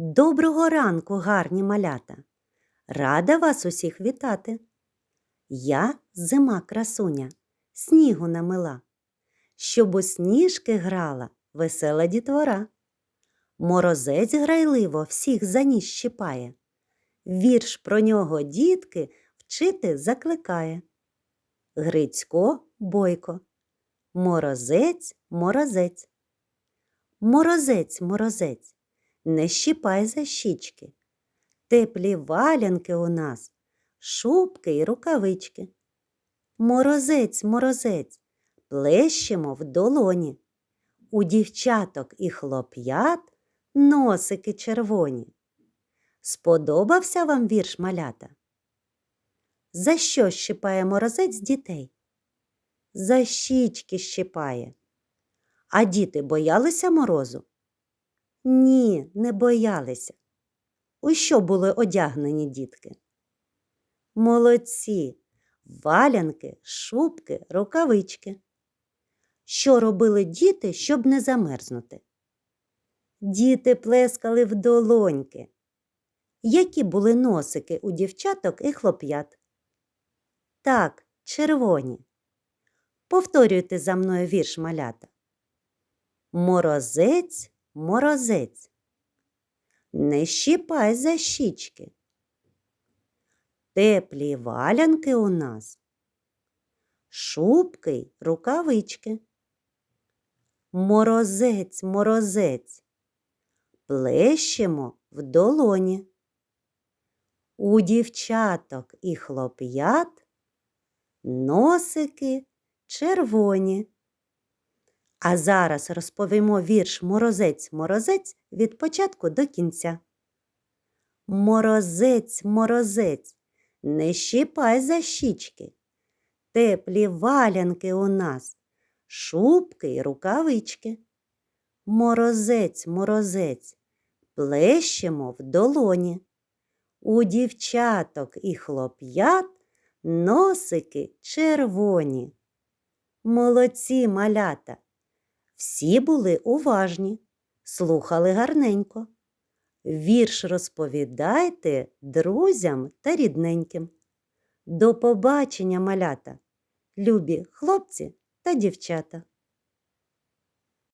Доброго ранку, гарні малята! Рада вас усіх вітати. Я зима красуня, снігу намила, щоб у сніжки грала весела дітвора. Морозець грайливо всіх за ніж щипає. Вірш про нього дітки вчити закликає. Грицько бойко, морозець, морозець. Морозець, морозець, не щипай за щічки. Теплі валянки у нас, шубки й рукавички. Морозець, морозець, плещемо в долоні. У дівчаток і хлоп'ят носики червоні. Сподобався вам вірш малята? За що щипає морозець дітей? За щічки щипає. А діти боялися морозу? Ні, не боялися. У що були одягнені дітки? Молодці, валянки, шубки, рукавички. Що робили діти, щоб не замерзнути? Діти плескали в долоньки. Які були носики у дівчаток і хлоп'ят? Так, червоні. Повторюйте за мною вірш малята. Морозець, морозець. Не щіпай за щічки. Теплі валянки у нас. Шубки й рукавички. Морозець, морозець. Плещемо в долоні. У дівчаток і хлоп'ят носики червоні. А зараз розповімо вірш Морозець, морозець від початку до кінця. Морозець, морозець, не щипай за щічки. Теплі валянки у нас, шубки й рукавички. Морозець, морозець, плещемо в долоні. У дівчаток і хлоп'ят носики червоні. Молодці малята! Всі були уважні, слухали гарненько. Вірш розповідайте друзям та рідненьким. До побачення, малята, любі хлопці та дівчата.